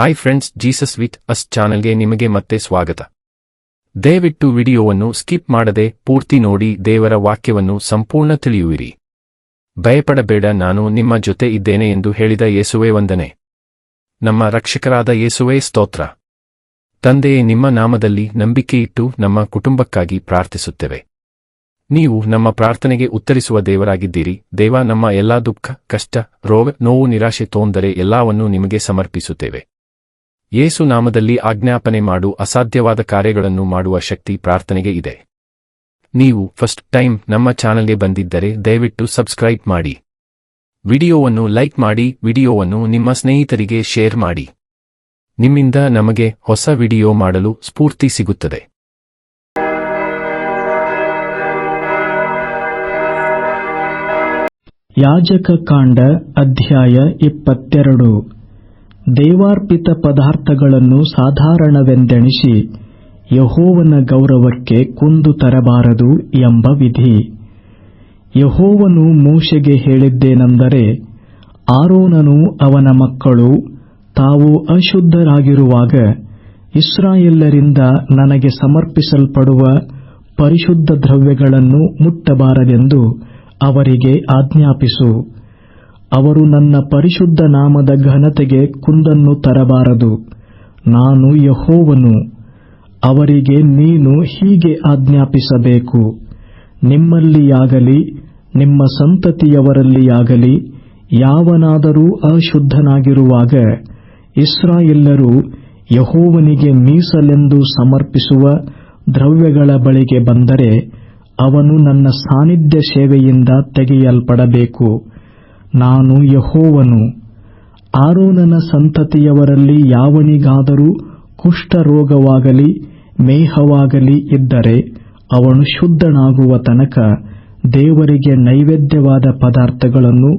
Hi friends Jesus with us ಚಾನೆಲ್ಗೆ ನಿಮಗೆ ಮತ್ತೆ ಸ್ವಾಗತ. ದಯವಿಟ್ಟು ವಿಡಿಯೋವನ್ನು ಸ್ಕಿಪ್ ಮಾಡದೆ ಪೂರ್ತಿ ನೋಡಿ ದೇವರ ವಾಕ್ಯವನ್ನು ಸಂಪೂರ್ಣ ತಿಳಿಯುವಿರಿ. ಭಯಪಡಬೇಡ, ನಾನು ನಿಮ್ಮ ಜೊತೆ ಇದ್ದೇನೆ ಎಂದು ಹೇಳಿದ ಯೇಸುವೆ ವಂದನೆ. ನಮ್ಮ ರಕ್ಷಕರಾದ ಯೇಸುವೆ ಸ್ತೋತ್ರ. ತಂದೆಯೇ, ನಿಮ್ಮ ನಾಮದಲ್ಲಿ ನಂಬಿಕೆಯಿಟ್ಟು ನಮ್ಮ ಕುಟುಂಬಕ್ಕಾಗಿ ಪ್ರಾರ್ಥಿಸುತ್ತೇವೆ. ನೀವು ನಮ್ಮ ಪ್ರಾರ್ಥನೆಗೆ ಉತ್ತರಿಸುವ ದೇವರಾಗಿದ್ದೀರಿ. ದೇವ, ನಮ್ಮ ಎಲ್ಲಾ ದುಃಖ, ಕಷ್ಟ, ರೋಗ, ನೋವು, ನಿರಾಶೆ ತೋಂದರೆ ಎಲ್ಲವನ್ನೂ ನಿಮಗೆ ಸಮರ್ಪಿಸುತ್ತೇವೆ. ಯೇಸು ನಾಮದಲ್ಲಿ ಆಜ್ಞಾಪನೆ ಮಾಡು ಅಸಾಧ್ಯವಾದ ಕಾರ್ಯಗಳನ್ನು ಮಾಡುವ ಶಕ್ತಿ ಪ್ರಾರ್ಥನೆಗೆ ಇದೆ. ನೀವು ಫಸ್ಟ್ ಟೈಮ್ ನಮ್ಮ ಚಾನಲ್ಗೆ ಬಂದಿದ್ದರೆ ದಯವಿಟ್ಟು ಸಬ್ಸ್ಕ್ರೈಬ್ ಮಾಡಿ. ವಿಡಿಯೋವನ್ನು ಲೈಕ್ ಮಾಡಿ, ವಿಡಿಯೋವನ್ನು ನಿಮ್ಮ ಸ್ನೇಹಿತರಿಗೆ ಶೇರ್ ಮಾಡಿ. ನಿಮ್ಮಿಂದ ನಮಗೆ ಹೊಸ ವಿಡಿಯೋ ಮಾಡಲು ಸ್ಫೂರ್ತಿ ಸಿಗುತ್ತದೆ. ಯಾಜಕ ಕಾಂಡ ಅಧ್ಯಾಯ ಇಪ್ಪತ್ತೆರಡು. ದೇವಾರ್ಪಿತ ಪದಾರ್ಥಗಳನ್ನು ಸಾಧಾರಣವೆಂದೆಣಿಸಿ ಯಹೋವನ ಗೌರವಕ್ಕೆ ಕುಂದು ತರಬಾರದು ಎಂಬ ವಿಧಿ. ಯಹೋವನು ಮೂಷೆಗೆ ಹೇಳಿದ್ದೇನೆಂದರೆ, ಆರೋನನು ಅವನ ಮಕ್ಕಳು ತಾವು ಅಶುದ್ಧರಾಗಿರುವಾಗ ಇಸ್ರಾಯೇಲರಿಂದ ನನಗೆ ಸಮರ್ಪಿಸಲ್ಪಡುವ ಪರಿಶುದ್ಧ ದ್ರವ್ಯಗಳನ್ನು ಮುಟ್ಟಬಾರದೆಂದು ಅವರಿಗೆ ಆಜ್ಞಾಪಿಸು. ಅವರು ನನ್ನ ಪರಿಶುದ್ಧ ನಾಮದ ಘನತೆಗೆ ಕುಂದನ್ನು ತರಬಾರದು. ನಾನು ಯಹೋವನು. ಅವರಿಗೆ ನೀನು ಹೀಗೆ ಆಜ್ಞಾಪಿಸಬೇಕು. ನಿಮ್ಮಲ್ಲಿಯಾಗಲಿ, ನಿಮ್ಮ ಸಂತತಿಯವರಲ್ಲಿಯಾಗಲಿ, ಯಾವನಾದರೂ ಅಶುದ್ಧನಾಗಿರುವಾಗ ಇಸ್ರಾಯೆಲ್ಲರೂ ಯಹೋವನಿಗೆ ಮೀಸಲೆಂದು ಸಮರ್ಪಿಸುವ ದ್ರವ್ಯಗಳ ಬಳಿಗೆ ಬಂದರೆ ಅವನು ನನ್ನ ಸಾನ್ನಿಧ್ಯ ಸೇವೆಯಿಂದ ತೆಗೆಯಲ್ಪಡಬೇಕು. ನಾನು ಯಹೋವನು. ಆರೋನನ ಸಂತತಿಯವರಲ್ಲಿ ಯಾವನಿಗಾದರೂ ಕುಷ್ಠರೋಗವಾಗಲಿ, ಮೇಹವಾಗಲಿ ಇದ್ದರೆ ಅವನು ಶುದ್ಧನಾಗುವ ತನಕ ದೇವರಿಗೆ ನೈವೇದ್ಯವಾದ ಪದಾರ್ಥಗಳನ್ನು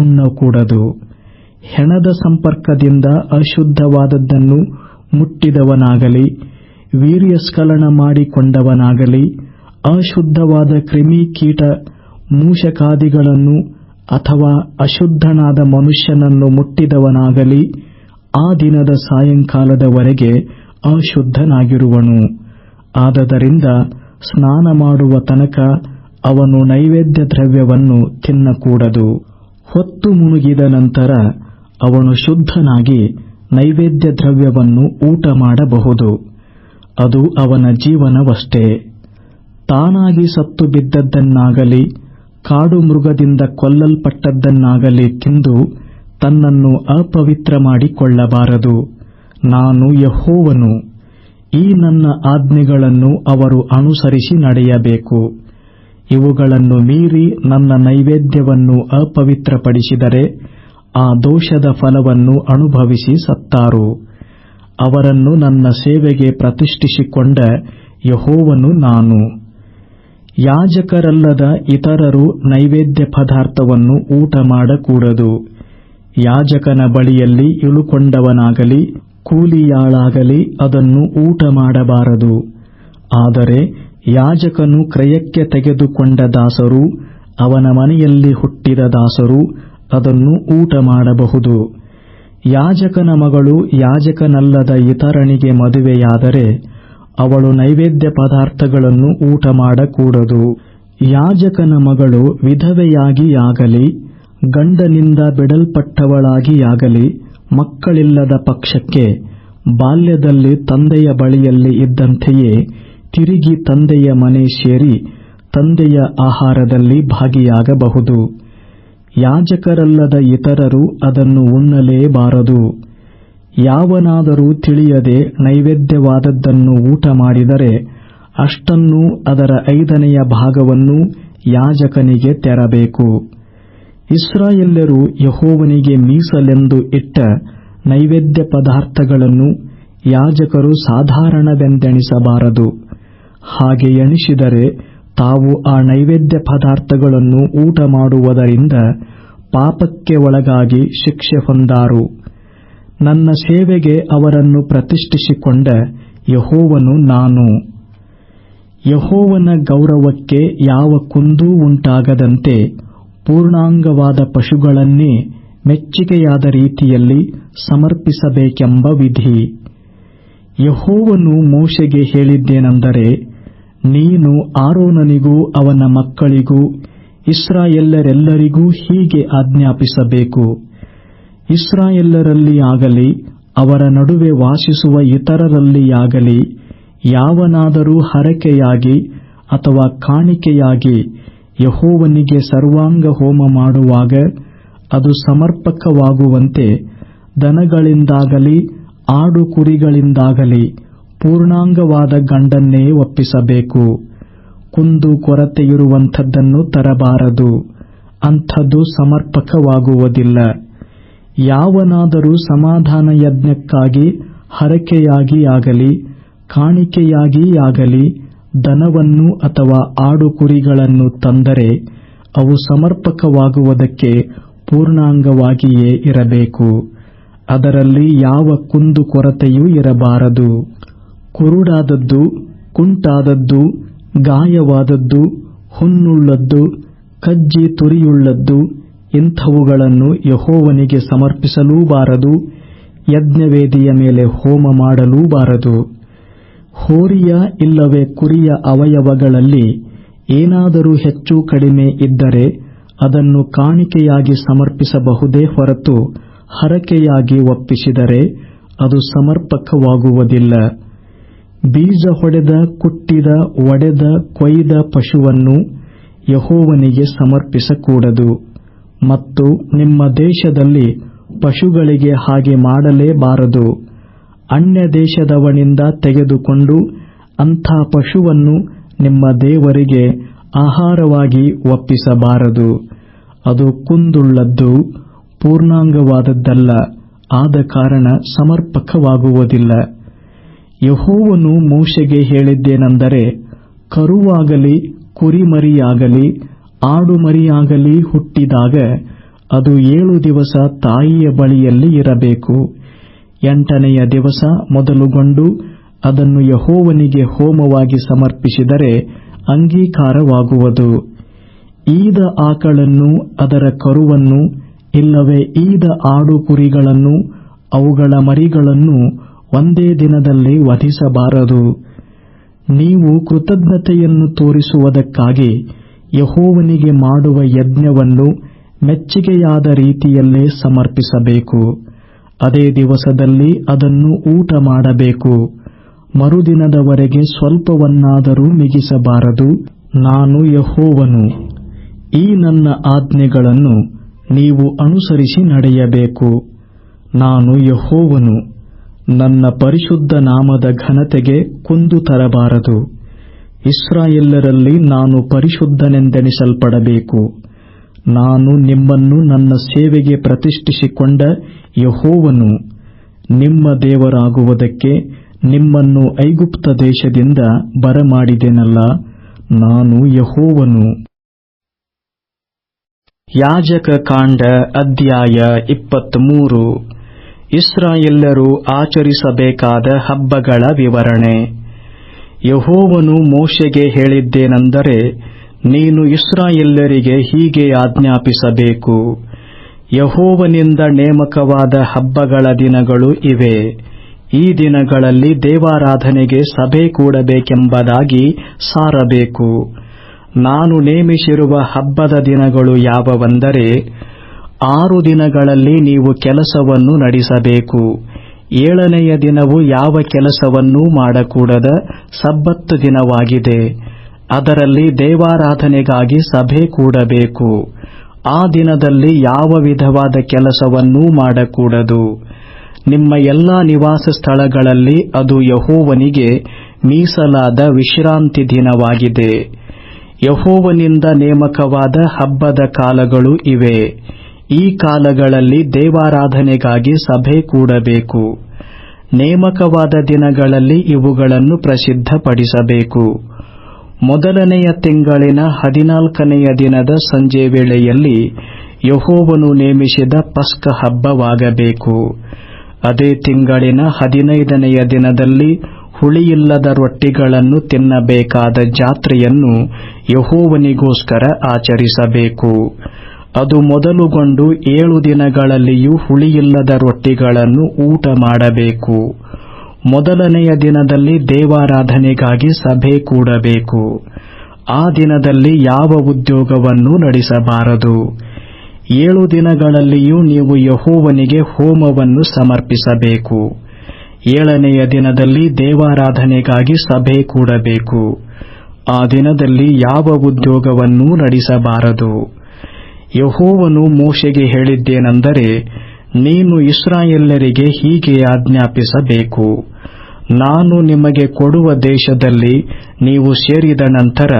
ಉಣ್ಣಕೂಡದು. ಹೆಣದ ಸಂಪರ್ಕದಿಂದ ಅಶುದ್ಧವಾದದ್ದನ್ನು ಮುಟ್ಟಿದವನಾಗಲಿ, ವೀರ್ಯಸ್ಖಲನ ಮಾಡಿಕೊಂಡವನಾಗಲಿ, ಅಶುದ್ಧವಾದ ಕ್ರಿಮಿಕೀಟ ಮೂಷಕಾದಿಗಳನ್ನು ಅಥವಾ ಅಶುದ್ಧನಾದ ಮನುಷ್ಯನನ್ನು ಮುಟ್ಟಿದವನಾಗಲಿ, ಆ ದಿನದ ಸಾಯಂಕಾಲದವರೆಗೆ ಅಶುದ್ಧನಾಗಿರುವನು. ಆದದರಿಂದ ಸ್ನಾನ ಮಾಡುವ ತನಕ ಅವನು ನೈವೇದ್ಯ ದ್ರವ್ಯವನ್ನು ತಿನ್ನಕೂಡದು. ಹೊತ್ತು ಮುಳುಗಿದ ನಂತರ ಅವನು ಶುದ್ಧನಾಗಿ ನೈವೇದ್ಯ ದ್ರವ್ಯವನ್ನು ಊಟ ಮಾಡಬಹುದು. ಅದು ಅವನ ಜೀವನವಷ್ಟೇ. ತಾನಾಗಿ ಸತ್ತು ಬಿದ್ದದ್ದನ್ನಾಗಲಿ ಕಾಡು ಮೃಗದಿಂದ ಕೊಲ್ಲಲ್ಪಟ್ಟದ್ದನ್ನಾಗಲಿ ತಿಂದು ತನ್ನನ್ನು ಅಪವಿತ್ರ ಮಾಡಿಕೊಳ್ಳಬಾರದು. ನಾನು ಯಹೋವನು. ಈ ನನ್ನ ಆಜ್ಞೆಗಳನ್ನು ಅವರು ಅನುಸರಿಸಿ ನಡೆಯಬೇಕು. ಇವುಗಳನ್ನು ಮೀರಿ ನನ್ನ ನೈವೇದ್ಯವನ್ನು ಅಪವಿತ್ರಪಡಿಸಿದರೆ ಆ ದೋಷದ ಫಲವನ್ನು ಅನುಭವಿಸಿ ಸತ್ತಾರು. ಅವರನ್ನು ನನ್ನ ಸೇವೆಗೆ ಪ್ರತಿಷ್ಠಿಸಿಕೊಂಡ ಯಹೋವನು ನಾನು. ಯಾಜಕರಲ್ಲದ ಇತರರು ನೈವೇದ್ಯ ಪದಾರ್ಥವನ್ನು ಊಟ ಮಾಡಕೂಡದು. ಯಾಜಕನ ಬಳಿಯಲ್ಲಿ ಇಳುಕೊಂಡವನಾಗಲಿ, ಕೂಲಿಯಾಳಾಗಲಿ ಅದನ್ನು ಊಟ ಮಾಡಬಾರದು. ಆದರೆ ಯಾಜಕನು ಕ್ರಯಕ್ಕೆ ತೆಗೆದುಕೊಂಡ ದಾಸರು, ಅವನ ಮನೆಯಲ್ಲಿ ಹುಟ್ಟಿದ ದಾಸರು ಅದನ್ನು ಊಟ ಮಾಡಬಹುದು. ಯಾಜಕನ ಮಗಳು ಯಾಜಕನಲ್ಲದ ಇತರನಿಗೆ ಮದುವೆಯಾದರೆ ಅವಳು ನೈವೇದ್ಯ ಪದಾರ್ಥಗಳನ್ನು ಊಟ ಮಾಡಕೂಡದು. ಯಾಜಕನ ಮಗಳು ವಿಧವೆಯಾಗಿಯಾಗಲಿ, ಗಂಡನಿಂದ ಬಿಡಲ್ಪಟ್ಟವಳಾಗಿಯಾಗಲಿ, ಮಕ್ಕಳಿಲ್ಲದ ಪಕ್ಷಕ್ಕೆ ಬಾಲ್ಯದಲ್ಲಿ ತಂದೆಯ ಬಳಿಯಲ್ಲಿ ಇದ್ದಂತೆಯೇ ತಿರುಗಿ ತಂದೆಯ ಮನೆ ಸೇರಿ ತಂದೆಯ ಆಹಾರದಲ್ಲಿ ಭಾಗಿಯಾಗಬಹುದು. ಯಾಜಕರಲ್ಲದ ಇತರರು ಅದನ್ನು ಉಣ್ಣಲೇಬಾರದು. ಯಾವನಾದರೂ ತಿಳಿಯದೆ ನೈವೇದ್ಯವಾದದ್ದನ್ನು ಊಟ ಮಾಡಿದರೆ ಅಷ್ಟನ್ನೂ ಅದರ ಐದನೆಯ ಭಾಗವನ್ನು ಯಾಜಕನಿಗೆ ತೆರಬೇಕು. ಇಸ್ರಾಯೆಲ್ಲರೂ ಯಹೋವನಿಗೆ ಮೀಸಲೆಂದು ಇಟ್ಟ ನೈವೇದ್ಯ ಪದಾರ್ಥಗಳನ್ನು ಯಾಜಕರು ಸಾಧಾರಣವೆಂದೆಣಿಸಬಾರದು. ಹಾಗೆ ಎಣಿಸಿದರೆ ತಾವು ಆ ನೈವೇದ್ಯ ಪದಾರ್ಥಗಳನ್ನು ಊಟ ಮಾಡುವುದರಿಂದ ಪಾಪಕ್ಕೆ ಒಳಗಾಗಿ ಶಿಕ್ಷೆ ಹೊಂದಾರು. ನನ್ನ ಸೇವೆಗೆ ಅವರನ್ನು ಪ್ರತಿಷ್ಠಿಸಿಕೊಂಡ ಯಹೋವನು ನಾನು. ಯಹೋವನ ಗೌರವಕ್ಕೆ ಯಾವ ಕುಂದೂ ಉಂಟಾಗದಂತೆ ಪೂರ್ಣಾಂಗವಾದ ಪಶುಗಳನ್ನೇ ಮೆಚ್ಚುಗೆಯಾದ ರೀತಿಯಲ್ಲಿ ಸಮರ್ಪಿಸಬೇಕೆಂಬ ವಿಧಿ. ಯಹೋವನು ಮೋಶೆಗೆ ಹೇಳಿದ್ದೇನೆಂದರೆ, ನೀನು ಆರೋನನಿಗೂ ಅವನ ಮಕ್ಕಳಿಗೂ ಇಸ್ರಾಯೆಲ್ಲರೆಲ್ಲರಿಗೂ ಹೀಗೆ ಆಜ್ಞಾಪಿಸಬೇಕು. ಇಸ್ರಾಯೆಲ್ಲರಲ್ಲಿ ಆಗಲಿ, ಅವರ ನಡುವೆ ವಾಸಿಸುವ ಇತರರಲ್ಲಿಯಾಗಲಿ ಯಾವನಾದರೂ ಹರಕೆಯಾಗಿ ಅಥವಾ ಕಾಣಿಕೆಯಾಗಿ ಯಹೋವನಿಗೆ ಸರ್ವಾಂಗ ಹೋಮ ಮಾಡುವಾಗ ಅದು ಸಮರ್ಪಕವಾಗುವಂತೆ ದನಗಳಿಂದಾಗಲಿ, ಆಡು ಕುರಿಗಳಿಂದಾಗಲಿ ಪೂರ್ಣಾಂಗವಾದ ಗಂಡನ್ನೇ ಒಪ್ಪಿಸಬೇಕು. ಕುಂದು ಕೊರತೆಯಿರುವಂಥದ್ದನ್ನು ತರಬಾರದು, ಅಂಥದ್ದು ಸಮರ್ಪಕವಾಗುವುದಿಲ್ಲ. ಯಾವನಾದರೂ ಸಮಾಧಾನ ಯಜ್ಞಕ್ಕಾಗಿ ಹರಕೆಯಾಗಿ ಆಗಲಿ ಕಾಣಿಕೆಯಾಗಿ ಆಗಲಿ ದನವನ್ನು ಅಥವಾ ಆಡು ಕುರಿಗಳನ್ನು ತಂದರೆ ಅವು ಸಮರ್ಪಕವಾಗುವುದಕ್ಕೆ ಪೂರ್ಣಾಂಗವಾಗಿಯೇ ಇರಬೇಕು. ಅದರಲ್ಲಿ ಯಾವ ಕುಂದು ಕೊರತೆಯೂ ಇರಬಾರದು. ಕುರುಡಾದದ್ದು, ಕುಂಟಾದದ್ದು, ಗಾಯವಾದದ್ದು ಹುಣ್ಣುಳ್ಳದ್ದು ಕಜ್ಜಿ ತುರಿಯುಳ್ಳದ್ದು ಇಂಥವುಗಳನ್ನು ಯಹೋವನಿಗೆ ಸಮರ್ಪಿಸಲೂಬಾರದು, ಯಜ್ಞವೇದಿಯ ಮೇಲೆ ಹೋಮ ಮಾಡಲೂಬಾರದು. ಹೋರಿಯ ಇಲ್ಲವೇ ಕುರಿಯ ಅವಯವಗಳಲ್ಲಿ ಏನಾದರೂ ಹೆಚ್ಚು ಕಡಿಮೆ ಇದ್ದರೆ ಅದನ್ನು ಕಾಣಿಕೆಯಾಗಿ ಸಮರ್ಪಿಸಬಹುದೇ ಹೊರತು ಹರಕೆಯಾಗಿ ಒಪ್ಪಿಸಿದರೆ ಅದು ಸಮರ್ಪಕವಾಗುವುದಿಲ್ಲ. ಬೀಜ ಹೊಡೆದ, ಕುಟ್ಟಿದ, ಒಡೆದ, ಕೊಯ್ದ ಪಶುವನ್ನು ಯಹೋವನಿಗೆ ಸಮರ್ಪಿಸಕೂಡದು. ಮತ್ತು ನಿಮ್ಮ ದೇಶದಲ್ಲಿ ಪಶುಗಳಿಗೆ ಹಾಗೆ ಮಾಡಲೇಬಾರದು. ಅನ್ಯ ದೇಶದವನಿಂದ ತೆಗೆದುಕೊಂಡು ಅಂಥ ಪಶುವನ್ನು ನಿಮ್ಮ ದೇವರಿಗೆ ಆಹಾರವಾಗಿ ಒಪ್ಪಿಸಬಾರದು. ಅದು ಕುಂದುಳ್ಳದ್ದು, ಪೂರ್ಣಾಂಗವಾದದ್ದಲ್ಲ, ಆದ ಕಾರಣ ಸಮರ್ಪಕವಾಗುವುದಿಲ್ಲ. ಯಹೋವನು ಮೋಶೆಗೆ ಹೇಳಿದ್ದೇನೆಂದರೆ, ಕರುವಾಗಲಿ, ಕುರಿಮರಿಯಾಗಲಿ ಆಡುಮರಿಯಾಗಲಿ ಹುಟ್ಟಿದಾಗ ಅದು ಏಳು ದಿವಸ ತಾಯಿಯ ಬಳಿಯಲ್ಲಿ ಇರಬೇಕು. ಎಂಟನೆಯ ದಿವಸ ಮೊದಲುಗೊಂಡು ಅದನ್ನು ಯಹೋವನಿಗೆ ಹೋಮವಾಗಿ ಸಮರ್ಪಿಸಿದರೆ ಅಂಗೀಕಾರವಾಗುವುದು. ಈದ ಆಕಳನ್ನು ಅದರ ಕರುವನ್ನು ಇಲ್ಲವೇ ಈದ ಆಡು ಕುರಿಗಳನ್ನು ಅವುಗಳ ಮರಿಗಳನ್ನು ಒಂದೇ ದಿನದಲ್ಲಿ ವಧಿಸಬಾರದು. ನೀವು ಕೃತಜ್ಞತೆಯನ್ನು ತೋರಿಸುವುದಕ್ಕಾಗಿ ಯಹೋವನಿಗೆ ಮಾಡುವ ಯಜ್ಞವನ್ನು ಮೆಚ್ಚುಗೆಯಾದ ರೀತಿಯಲ್ಲೇ ಸಮರ್ಪಿಸಬೇಕು. ಅದೇ ದಿವಸದಲ್ಲಿ ಅದನ್ನು ಊಟ ಮಾಡಬೇಕು. ಮರುದಿನದವರೆಗೆ ಸ್ವಲ್ಪವನ್ನಾದರೂ ಮಿಗಿಸಬಾರದು. ನಾನು ಯಹೋವನು. ಈ ನನ್ನ ಆಜ್ಞೆಗಳನ್ನು ನೀವು ಅನುಸರಿಸಿ ನಡೆಯಬೇಕು. ನಾನು ಯಹೋವನು. ನನ್ನ ಪರಿಶುದ್ಧ ನಾಮದ ಘನತೆಗೆ ಕುಂದು ತರಬಾರದು. ಇಸ್ರಾಯೆಲ್ಲರಲ್ಲಿ ನಾನು ಪರಿಶುದ್ಧನೆಂದೆನಿಸಲ್ಪಡಬೇಕು. ನಾನು ನಿಮ್ಮನ್ನು ನನ್ನ ಸೇವೆಗೆ ಪ್ರತಿಷ್ಠಿಸಿಕೊಂಡ ಯಹೋವನು ನಿಮ್ಮ ದೇವರಾಗುವುದಕ್ಕೆ ನಿಮ್ಮನ್ನು ಐಗುಪ್ತ ದೇಶದಿಂದ ಬರಮಾಡಿದೆನಲ್ಲ, ನಾನು ಯಹೋವನು. ಯಾಜಕ ಕಾಂಡ ಅಧ್ಯಾಯ ಇಪ್ಪತ್ಮೂರು. ಇಸ್ರಾಯೆಲ್ಲರೂ ಆಚರಿಸಬೇಕಾದ ಹಬ್ಬಗಳ ವಿವರಣೆ. ಯಹೋವನು ಮೋಶೆಗೆ ಹೇಳಿದ್ದೇನೆಂದರೆ, ನೀನು ಇಸ್ರಾಯೆಲ್ಲರಿಗೆ ಹೀಗೆ ಆಜ್ಞಾಪಿಸಬೇಕು. ಯಹೋವನಿಂದ ನೇಮಕವಾದ ಹಬ್ಬಗಳ ದಿನಗಳು ಇವೆ. ಈ ದಿನಗಳಲ್ಲಿ ದೇವಾರಾಧನೆಗೆ ಸಭೆ ಕೂಡಬೇಕೆಂಬುದಾಗಿ ಸಾರಬೇಕು. ನಾನು ನೇಮಿಸಿರುವ ಹಬ್ಬದ ದಿನಗಳು ಯಾವವೆಂದರೆ, ಆರು ದಿನಗಳಲ್ಲಿ ನೀವು ಕೆಲಸವನ್ನು ನಡೆಸಬೇಕು. ಏಳನೆಯ ದಿನವು ಯಾವ ಕೆಲಸವನ್ನೂ ಮಾಡಕೂಡದ ಸಬ್ಬತ್ತು ದಿನವಾಗಿದೆ. ಅದರಲ್ಲಿ ದೇವಾರಾಧನೆಗಾಗಿ ಸಭೆ ಕೂಡಬೇಕು. ಆ ದಿನದಲ್ಲಿ ಯಾವ ವಿಧವಾದ ಕೆಲಸವನ್ನೂ ಮಾಡಕೂಡದು. ನಿಮ್ಮ ಎಲ್ಲಾ ನಿವಾಸ ಸ್ಥಳಗಳಲ್ಲಿ ಅದು ಯಹೋವನಿಗೆ ಮೀಸಲಾದ ವಿಶ್ರಾಂತಿ ದಿನವಾಗಿದೆ. ಯಹೋವನಿಂದ ನೇಮಕವಾದ ಹಬ್ಬದ ಕಾಲಗಳು ಇವೆ. ಈ ಕಾಲಗಳಲ್ಲಿ ದೇವಾರಾಧನೆಗಾಗಿ ಸಭೆ ಕೂಡಬೇಕು. ನೇಮಕವಾದ ದಿನಗಳಲ್ಲಿ ಇವುಗಳನ್ನು ಪ್ರಸಿದ್ಧಪಡಿಸಬೇಕು. ಮೊದಲನೆಯ ತಿಂಗಳಿನ ಹದಿನಾಲ್ಕನೆಯ ದಿನದ ಸಂಜೆ ವೇಳೆಯಲ್ಲಿ ಯಹೋವನು ನೇಮಿಸಿದ ಪಸ್ಕ ಹಬ್ಬವಾಗಬೇಕು. ಅದೇ ತಿಂಗಳಿನ ಹದಿನೈದನೆಯ ದಿನದಲ್ಲಿ ಹುಳಿಯಿಲ್ಲದ ರೊಟ್ಟಿಗಳನ್ನು ತಿನ್ನಬೇಕಾದ ಜಾತ್ರೆಯನ್ನು ಯಹೋವನಿಗೋಸ್ಕರ ಆಚರಿಸಬೇಕು. ಅದು ಮೊದಲುಗೊಂಡು ಏಳು ದಿನಗಳಲ್ಲಿಯೂ ಹುಳಿಯಿಲ್ಲದ ರೊಟ್ಟಿಗಳನ್ನು ಊಟ ಮಾಡಬೇಕು. ಮೊದಲನೆಯ ದಿನದಲ್ಲಿ ದೇವಾರಾಧನೆಗಾಗಿ ಸಭೆ ಕೂಡಬೇಕು. ಆ ದಿನದಲ್ಲಿ ಯಾವ ಉದ್ಯೋಗವನ್ನು ನಡೆಸಬಾರದು. ಏಳು ದಿನಗಳಲ್ಲಿಯೂ ನೀವು ಯಹೋವನಿಗೆ ಹೋಮವನ್ನು ಸಮರ್ಪಿಸಬೇಕು. ಏಳನೆಯ ದಿನದಲ್ಲಿ ದೇವಾರಾಧನೆಗಾಗಿ ಸಭೆ ಕೂಡಬೇಕು. ಆ ದಿನದಲ್ಲಿ ಯಾವ ಉದ್ಯೋಗವನ್ನೂ ನಡೆಸಬಾರದು. ಯಹೋವನು ಮೋಶೆಗೆ ಹೇಳಿದ್ದೇನೆಂದರೆ, ನೀನು ಇಸ್ರಾಯೇಲ್ಯರಿಗೆ ಹೀಗೆ ಆಜ್ಞಾಪಿಸಬೇಕು. ನಾನು ನಿಮಗೆ ಕೊಡುವ ದೇಶದಲ್ಲಿ ನೀವು ಸೇರಿದ ನಂತರ,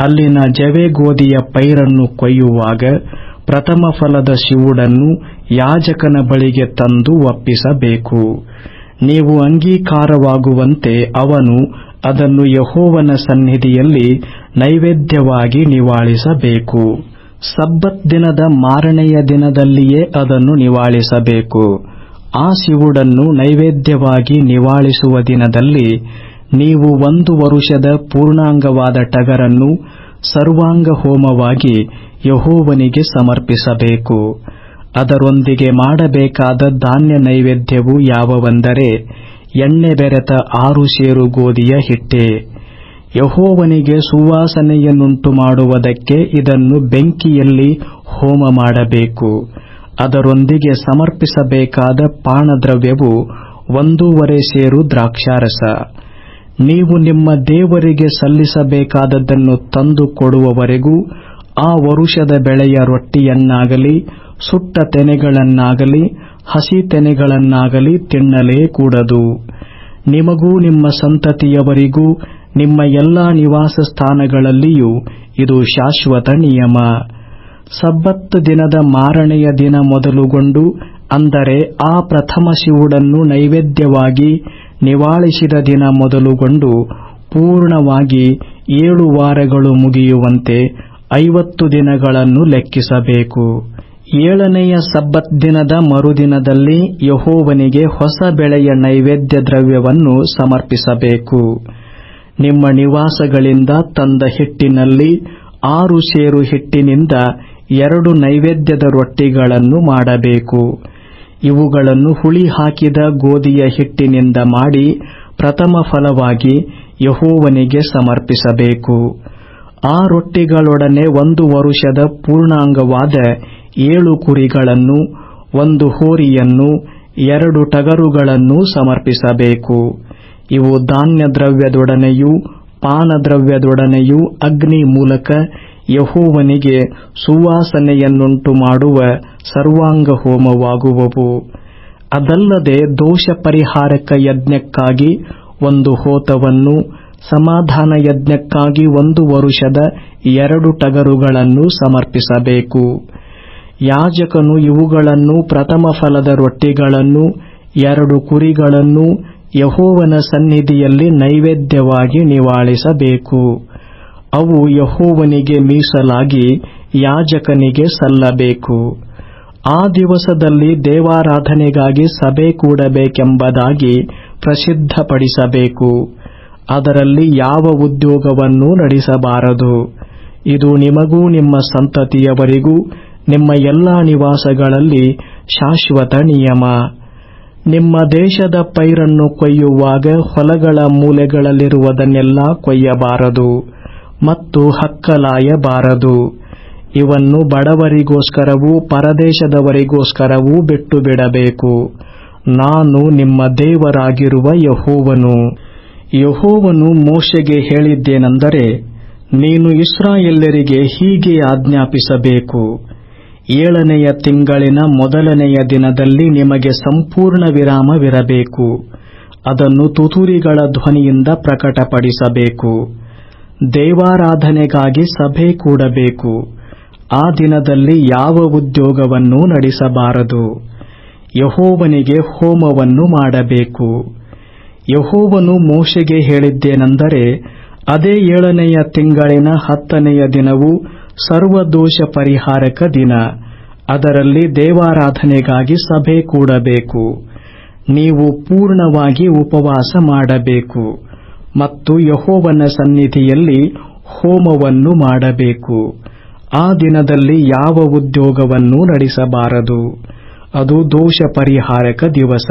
ಅಲ್ಲಿನ ಜವೆಗೋದಿಯ ಪೈರನ್ನು ಕೊಯ್ಯುವಾಗ, ಪ್ರಥಮ ಫಲದ ಶಿವುಡನ್ನು ಯಾಜಕನ ಬಳಿಗೆ ತಂದು ಒಪ್ಪಿಸಬೇಕು. ನೀವು ಅಂಗೀಕಾರವಾಗುವಂತೆ ಅವನು ಅದನ್ನು ಯಹೋವನ ಸನ್ನಿಧಿಯಲ್ಲಿ ನೈವೇದ್ಯವಾಗಿ ನಿವಾಳಿಸಬೇಕು. ಸಬ್ಬತ್ ದಿನದ ಮಾರನೆಯ ದಿನದಲ್ಲಿಯೇ ಅದನ್ನು ನಿವಾಳಿಸಬೇಕು. ಆ ಶಿವುಡನ್ನು ನೈವೇದ್ಯವಾಗಿ ನಿವಾಳಿಸುವ ದಿನದಲ್ಲಿ ನೀವು ಒಂದು ವರುಷದ ಪೂರ್ಣಾಂಗವಾದ ಟಗರನ್ನು ಸರ್ವಾಂಗ ಹೋಮವಾಗಿ ಯಹೋವನಿಗೆ ಸಮರ್ಪಿಸಬೇಕು. ಅದರೊಂದಿಗೆ ಮಾಡಬೇಕಾದ ಧಾನ್ಯ ನೈವೇದ್ಯವು ಯಾವವೆಂದರೆ ಎಣ್ಣೆ ಬೆರೆತ ಆರು ಸೇರು ಗೋಧಿಯ ಹಿಟ್ಟೆ. ಯಹೋವನಿಗೆ ಸುವಾಸನೆಯನ್ನುಂಟು ಮಾಡುವುದಕ್ಕೆ ಇದನ್ನು ಬೆಂಕಿಯಲ್ಲಿ ಹೋಮ ಮಾಡಬೇಕು. ಅದರೊಂದಿಗೆ ಸಮರ್ಪಿಸಬೇಕಾದ ಪಾನದ್ರವ್ಯವು ಒಂದೂವರೆ ಸೇರು ದ್ರಾಕ್ಷಾರಸ. ನೀವು ನಿಮ್ಮ ದೇವರಿಗೆ ಸಲ್ಲಿಸಬೇಕಾದದ್ದನ್ನು ತಂದು ಕೊಡುವವರೆಗೂ ಆ ವರುಷದ ಬೆಳೆಯ ರೊಟ್ಟಿಯನ್ನಾಗಲಿ, ಸುಟ್ಟ ತೆನೆಗಳನ್ನಾಗಲಿ, ಹಸಿ ತೆನೆಗಳನ್ನಾಗಲಿ ತಿನ್ನಲೇ ಕೂಡದು ನಿಮಗೂ ನಿಮ್ಮ ಸಂತತಿಯವರಿಗೂ ನಿಮ್ಮ ಎಲ್ಲಾ ನಿವಾಸ ಸ್ಥಾನಗಳಲ್ಲಿಯೂ ಇದು ಶಾಶ್ವತ ನಿಯಮ. ಸಬ್ಬತ್ತು ದಿನದ ಮಾರನೆಯ ದಿನ ಮೊದಲುಗೊಂಡು ಅಂದರೆ ಆ ಪ್ರಥಮ ಶಿವುಡನ್ನು ನೈವೇದ್ಯವಾಗಿ ನಿವಾಳಿಸಿದ ದಿನ ಮೊದಲುಗೊಂಡು ಪೂರ್ಣವಾಗಿ ಏಳು ವಾರಗಳು ಮುಗಿಯುವಂತೆ ಐವತ್ತು ದಿನಗಳನ್ನು ಲೆಕ್ಕಿಸಬೇಕು. ಏಳನೆಯ ಸಬ್ಬತ್ ದಿನದ ಮರುದಿನದಲ್ಲಿ ಯಹೋವನಿಗೆ ಹೊಸ ಬೆಳೆಯ ನೈವೇದ್ಯ ದ್ರವ್ಯವನ್ನು ಸಮರ್ಪಿಸಬೇಕು. ನಿಮ್ಮ ನಿವಾಸಗಳಿಂದ ತಂದ ಹಿಟ್ಟಿನಲ್ಲಿ ಆರು ಸೇರು ಹಿಟ್ಟಿನಿಂದ ಎರಡು ನೈವೇದ್ಯದ ರೊಟ್ಟಿಗಳನ್ನು ಮಾಡಬೇಕು. ಇವುಗಳನ್ನು ಹುಳಿ ಹಾಕಿದ ಗೋಧಿಯ ಹಿಟ್ಟಿನಿಂದ ಮಾಡಿ ಪ್ರಥಮ ಫಲವಾಗಿ ಯಹೋವನಿಗೆ ಸಮರ್ಪಿಸಬೇಕು. ಆ ರೊಟ್ಟಿಗಳೊಡನೆ ಒಂದು ವರುಷದ ಪೂರ್ಣಾಂಗವಾದ ಏಳು ಕುರಿಗಳನ್ನು, ಒಂದು ಹೋರಿಯನ್ನು, ಎರಡು ಟಗರುಗಳನ್ನು ಸಮರ್ಪಿಸಬೇಕು. ಇವು ಧಾನ್ಯ ದ್ರವ್ಯದೊಡನೆಯೂ ಪಾನದ್ರವ್ಯದೊಡನೆಯೂ ಅಗ್ನಿ ಮೂಲಕ ಯಹೋವನಿಗೆ ಸುವಾಸನೆಯನ್ನುಂಟು ಮಾಡುವ ಸರ್ವಾಂಗ ಹೋಮವಾಗುವವು ಅದಲ್ಲದೆ ದೋಷ ಪರಿಹಾರಕ ಯಜ್ಞಕ್ಕಾಗಿ ಒಂದು ಹೋತವನ್ನು ಸಮಾಧಾನ ಯಜ್ಞಕ್ಕಾಗಿ ಒಂದು ವರುಷದ ಎರಡು ಟಗರುಗಳನ್ನು ಸಮರ್ಪಿಸಬೇಕು. ಯಾಜಕನು ಇವುಗಳನ್ನು ಪ್ರಥಮ ಫಲದ ರೊಟ್ಟಿಗಳನ್ನು, ಎರಡು ಕುರಿಗಳನ್ನು ಯಹೋವನ ಸನ್ನಿಧಿಯಲ್ಲಿ ನೈವೇದ್ಯವಾಗಿ ನಿವಾಳಿಸಬೇಕು. ಅವು ಯಹೋವನಿಗೆ ಮೀಸಲಾಗಿ ಯಾಜಕನಿಗೆ ಸಲ್ಲಬೇಕು. ಆ ದಿವಸದಲ್ಲಿ ದೇವಾರಾಧನೆಗಾಗಿ ಸಭೆ ಕೂಡಬೇಕೆಂಬುದಾಗಿ ಪ್ರಸಿದ್ಧಪಡಿಸಬೇಕು. ಅದರಲ್ಲಿ ಯಾವ ಉದ್ಯೋಗವನ್ನೂ ನಡೆಸಬಾರದು. ಇದು ನಿಮಗೂ ನಿಮ್ಮ ಸಂತತಿಯವರಿಗೂ ನಿಮ್ಮ ಎಲ್ಲಾ ನಿವಾಸಗಳಲ್ಲಿ ಶಾಶ್ವತ ನಿಯಮ. ನಿಮ್ಮ ದೇಶದ ಪೈರನ್ನು ಕೊಯ್ಯುವಾಗ ಹೊಲಗಳ ಮೂಲೆಗಳಲ್ಲಿರುವುದನ್ನೆಲ್ಲ ಕೊಯ್ಯಬಾರದು ಮತ್ತು ಹಕ್ಕಲಾಯಬಾರದು. ಇವನ್ನು ಬಡವರಿಗೋಸ್ಕರವೂ ಪರದೇಶದವರಿಗೋಸ್ಕರವೂ ಬಿಟ್ಟು ಬಿಡಬೇಕು ನಾನು ನಿಮ್ಮ ದೇವರಾಗಿರುವ ಯಹೋವನು. ಯಹೋವನು ಮೋಶೆಗೆ ಹೇಳಿದ್ದೇನೆಂದರೆ, ನೀನು ಇಸ್ರಾಯೇಲ್ಯರಿಗೆ ಹೀಗೆ ಆಜ್ಞಾಪಿಸಬೇಕು. ಏಳನೆಯ ತಿಂಗಳಿನ ಮೊದಲನೆಯ ದಿನದಲ್ಲಿ ನಿಮಗೆ ಸಂಪೂರ್ಣ ವಿರಾಮವಿರಬೇಕು. ಅದನ್ನು ತುತುರಿಗಳ ಧ್ವನಿಯಿಂದ ಪ್ರಕಟಪಡಿಸಬೇಕು. ದೇವಾರಾಧನೆಗಾಗಿ ಸಭೆ ಕೂಡಬೇಕು. ಆ ದಿನದಲ್ಲಿ ಯಾವ ಉದ್ಯೋಗವನ್ನೂ ನಡೆಸಬಾರದು. ಯಹೋವನಿಗೆ ಹೋಮವನ್ನು ಮಾಡಬೇಕು. ಯಹೋವನು ಮೋಶೆಗೆ ಹೇಳಿದ್ದೇನೆಂದರೆ, ಅದೇ ಏಳನೆಯ ತಿಂಗಳಿನ ಹತ್ತನೆಯ ದಿನವು ಸರ್ವದೋಷ ಪರಿಹಾರಕ ದಿನ. ಅದರಲ್ಲಿ ದೇವಾರಾಧನೆಗಾಗಿ ಸಭೆ ಕೂಡಬೇಕು. ನೀವು ಪೂರ್ಣವಾಗಿ ಉಪವಾಸ ಮಾಡಬೇಕು. ಮತ್ತು ಯಹೋವನ ಸನ್ನಿಧಿಯಲ್ಲಿ ಹೋಮವನ್ನು ಮಾಡಬೇಕು. ಆ ದಿನದಲ್ಲಿ ಯಾವ ಉದ್ಯೋಗವನ್ನು ನಡೆಸಬಾರದು. ಅದು ದೋಷ ಪರಿಹಾರಕ ದಿವಸ.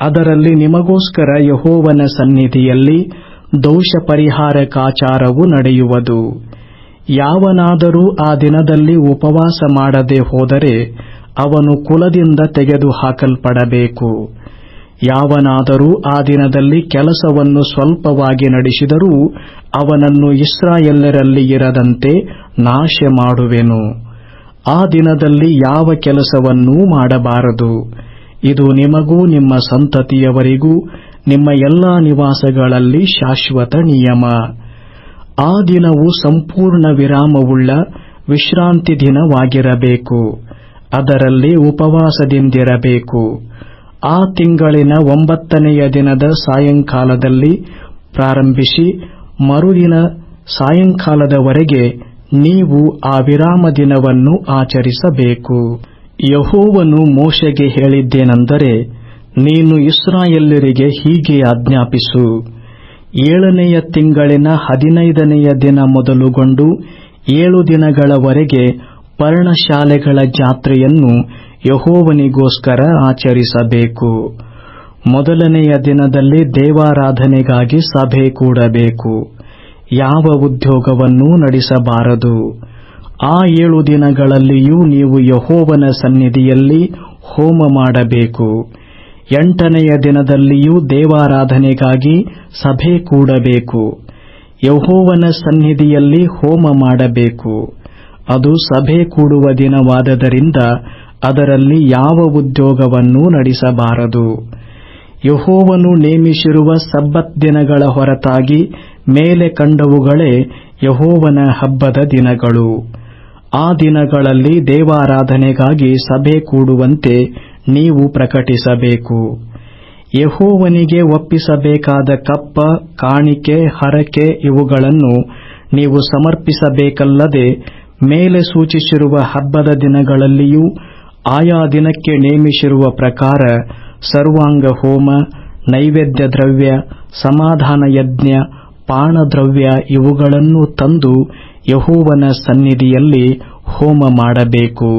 ಅದರಲ್ಲಿ ನಿಮಗೋಸ್ಕರ ಯಹೋವನ ಸನ್ನಿಧಿಯಲ್ಲಿ ದೋಷ ಪರಿಹಾರಕಾಚಾರವು ನಡೆಯುವುದು. ಯಾವನಾದರೂ ಆ ದಿನದಲ್ಲಿ ಉಪವಾಸ ಮಾಡದೆ ಹೋದರೆ ಅವನು ಕುಲದಿಂದ ತೆಗೆದು ಹಾಕಲ್ಪಡಬೇಕು. ಯಾವನಾದರೂ ಆ ದಿನದಲ್ಲಿ ಕೆಲಸವನ್ನು ಸ್ವಲ್ಪವಾಗಿ ನಡೆಸಿದರೂ ಅವನನ್ನು ಇಸ್ರಾಯೆಲ್ಲರಲ್ಲಿ ಇರದಂತೆ ನಾಶ ಮಾಡುವೆನು. ಆ ದಿನದಲ್ಲಿ ಯಾವ ಕೆಲಸವನ್ನೂ ಮಾಡಬಾರದು. ಇದು ನಿಮಗೂ ನಿಮ್ಮ ಸಂತತಿಯವರಿಗೂ ನಿಮ್ಮ ಎಲ್ಲಾ ನಿವಾಸಗಳಲ್ಲಿ ಶಾಶ್ವತ ನಿಯಮ. ಆ ದಿನವು ಸಂಪೂರ್ಣ ವಿರಾಮವುಳ್ಳ ವಿಶ್ರಾಂತಿ ದಿನವಾಗಿರಬೇಕು. ಅದರಲ್ಲಿ ಉಪವಾಸದಿಂದಿರಬೇಕು. ಆ ತಿಂಗಳಿನ ಒಂಬತ್ತನೆಯ ದಿನದ ಸಾಯಂಕಾಲದಲ್ಲಿ ಪ್ರಾರಂಭಿಸಿ ಮರುದಿನ ಸಾಯಂಕಾಲದವರೆಗೆ ನೀವು ಆ ವಿರಾಮ ದಿನವನ್ನು ಆಚರಿಸಬೇಕು. ಯಹೋವನು ಮೋಶೆಗೆ ಹೇಳಿದ್ದೇನೆಂದರೆ, ನೀನು ಇಸ್ರಾಯೇಲ್ಯರಿಗೆ ಹೀಗೆ ಆಜ್ಞಾಪಿಸು. ಏಳನೆಯ ತಿಂಗಳಿನ ಹದಿನೈದನೆಯ ದಿನ ಮೊದಲುಗೊಂಡು ಏಳು ದಿನಗಳವರೆಗೆ ಪರ್ಣಶಾಲೆಗಳ ಜಾತ್ರೆಯನ್ನು ಯಹೋವನಿಗೋಸ್ಕರ ಆಚರಿಸಬೇಕು. ಮೊದಲನೆಯ ದಿನದಲ್ಲಿ ದೇವಾರಾಧನೆಗಾಗಿ ಸಭೆ ಕೂಡಬೇಕು. ಯಾವ ಉದ್ಯೋಗವನ್ನೂ ನಡೆಸಬಾರದು. ಆ ಏಳು ದಿನಗಳಲ್ಲಿಯೂ ನೀವು ಯಹೋವನ ಸನ್ನಿಧಿಯಲ್ಲಿ ಹೋಮ ಮಾಡಬೇಕು. ಎಂಟನೆಯ ದಿನದಲ್ಲಿಯೂ ದೇವಾರಾಧನೆಗಾಗಿ ಸಭೆ ಕೂಡಬೇಕು. ಯಹೋವನ ಸನ್ನಿಧಿಯಲ್ಲಿ ಹೋಮ ಮಾಡಬೇಕು. ಅದು ಸಭೆ ಕೂಡುವ ದಿನವಾದದರಿಂದ ಅದರಲ್ಲಿ ಯಾವ ಉದ್ಯೋಗವನ್ನೂ ನಡೆಸಬಾರದು. ಯಹೋವನು ನೇಮಿಸಿರುವ ಸಬ್ಬತ್ ದಿನಗಳ ಹೊರತಾಗಿ ಮೇಲೆ ಕಂಡವುಗಳೇ ಯಹೋವನ ಹಬ್ಬದ ದಿನಗಳು. ಆ ದಿನಗಳಲ್ಲಿ ದೇವಾರಾಧನೆಗಾಗಿ ಸಭೆ ಕೂಡುವಂತೆ ನೀವು ಪ್ರಕಟಿಸಬೇಕು. ಯಹೋವನಿಗೆ ಒಪ್ಪಿಸಬೇಕಾದ ಕಪ್ಪ, ಕಾಣಿಕೆ, ಹರಕೆ ಇವುಗಳನ್ನು ನೀವು ಸಮರ್ಪಿಸಬೇಕಲ್ಲದೆ ಮೇಲೆ ಸೂಚಿಸಿರುವ ಹಬ್ಬದ ದಿನಗಳಲ್ಲಿಯೂ ಆಯಾ ದಿನಕ್ಕೆ ನೇಮಿಸಿರುವ ಪ್ರಕಾರ ಸರ್ವಾಂಗ ಹೋಮ, ನೈವೇದ್ಯ ದ್ರವ್ಯ, ಸಮಾಧಾನ ಯಜ್ಞ ಪಾನದ್ರವ್ಯ ಇವುಗಳನ್ನು ತಂದು ಯಹೋವನ ಸನ್ನಿಧಿಯಲ್ಲಿ ಹೋಮ ಮಾಡಬೇಕು.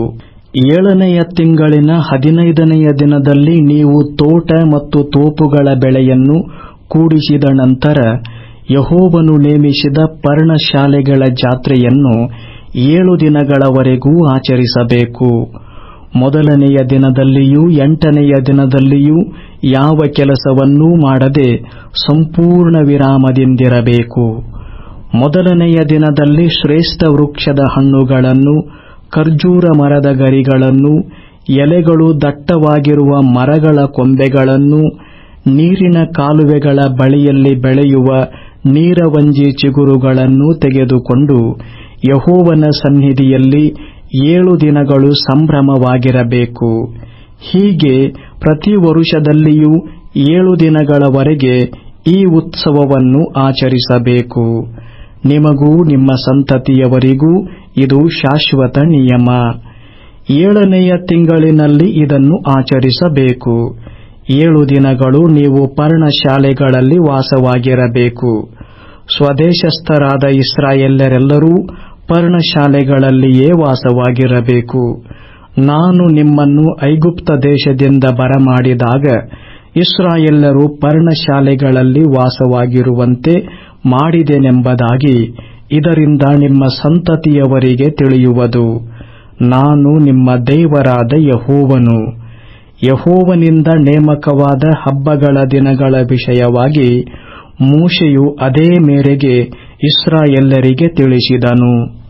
ಏಳನೆಯ ತಿಂಗಳಿನ ಹದಿನೈದನೆಯ ದಿನದಲ್ಲಿ ನೀವು ತೋಟ ಮತ್ತು ತೋಪುಗಳ ಬೆಳೆಯನ್ನು ಕೂಡಿಸಿದ ನಂತರ ಯಹೋವನು ನೇಮಿಸಿದ ಪರ್ಣಶಾಲೆಗಳ ಜಾತ್ರೆಯನ್ನು ಏಳು ದಿನಗಳವರೆಗೂ ಆಚರಿಸಬೇಕು. ಮೊದಲನೆಯ ದಿನದಲ್ಲಿಯೂ ಎಂಟನೆಯ ದಿನದಲ್ಲಿಯೂ ಯಾವ ಕೆಲಸವನ್ನೂ ಮಾಡದೆ ಸಂಪೂರ್ಣ ವಿರಾಮದಿಂದಿರಬೇಕು. ಮೊದಲನೆಯ ದಿನದಲ್ಲಿ ಶ್ರೇಷ್ಠ ವೃಕ್ಷದ ಹಣ್ಣುಗಳನ್ನು ಖರ್ಜೂರ ಮರದ ಗರಿಗಳನ್ನು, ಎಲೆಗಳು ದಟ್ಟವಾಗಿರುವ ಮರಗಳ ಕೊಂಬೆಗಳನ್ನು, ನೀರಿನ ಕಾಲುವೆಗಳ ಬಳಿಯಲ್ಲಿ ಬೆಳೆಯುವ ನೀರವಂಜಿ ಚಿಗುರುಗಳನ್ನು ತೆಗೆದುಕೊಂಡು ಯಹೋವನ ಸನ್ನಿಧಿಯಲ್ಲಿ ಏಳು ದಿನಗಳು ಸಂಭ್ರಮವಾಗಿರಬೇಕು. ಹೀಗೆ ಪ್ರತಿ ವರುಷದಲ್ಲಿಯೂ ಏಳು ದಿನಗಳವರೆಗೆ ಈ ಉತ್ಸವವನ್ನು ಆಚರಿಸಬೇಕು. ನಿಮಗೂ ನಿಮ್ಮ ಸಂತತಿಯವರಿಗೂ ಇದು ಶಾಶ್ವತ ನಿಯಮ. ಏಳನೆಯ ತಿಂಗಳಿನಲ್ಲಿ ಇದನ್ನು ಆಚರಿಸಬೇಕು. ಏಳು ದಿನಗಳು ನೀವು ಪರ್ಣಶಾಲೆಗಳಲ್ಲಿ ವಾಸವಾಗಿರಬೇಕು. ಸ್ವದೇಶಸ್ಥರಾದ ಇಸ್ರಾಯೆಲ್ಲರೆಲ್ಲರೂ ಪರ್ಣಶಾಲೆಗಳಲ್ಲಿಯೇ ವಾಸವಾಗಿರಬೇಕು. ನಾನು ನಿಮ್ಮನ್ನು ಐಗುಪ್ತ ದೇಶದಿಂದ ಬರಮಾಡಿದಾಗ ಇಸ್ರಾಯೆಲ್ಲರೂ ಪರ್ಣಶಾಲೆಗಳಲ್ಲಿ ವಾಸವಾಗಿರುವಂತೆ ಮಾಡಿದೆನೆಂಬುದಾಗಿ ಇದರಿಂದ ನಿಮ್ಮ ಸಂತತಿಯವರಿಗೆ ತಿಳಿಯುವುದು. ನಾನು ನಿಮ್ಮ ದೇವರಾದ ಯಹೋವನು. ಯಹೋವನಿಂದ ನೇಮಕವಾದ ಹಬ್ಬಗಳ ದಿನಗಳ ವಿಷಯವಾಗಿ ಮೂಷೆಯು ಅದೇ ಮೇರೆಗೆ ಇಸ್ರಾಯೆಲ್ಲರಿಗೆ ತಿಳಿಸಿದನು.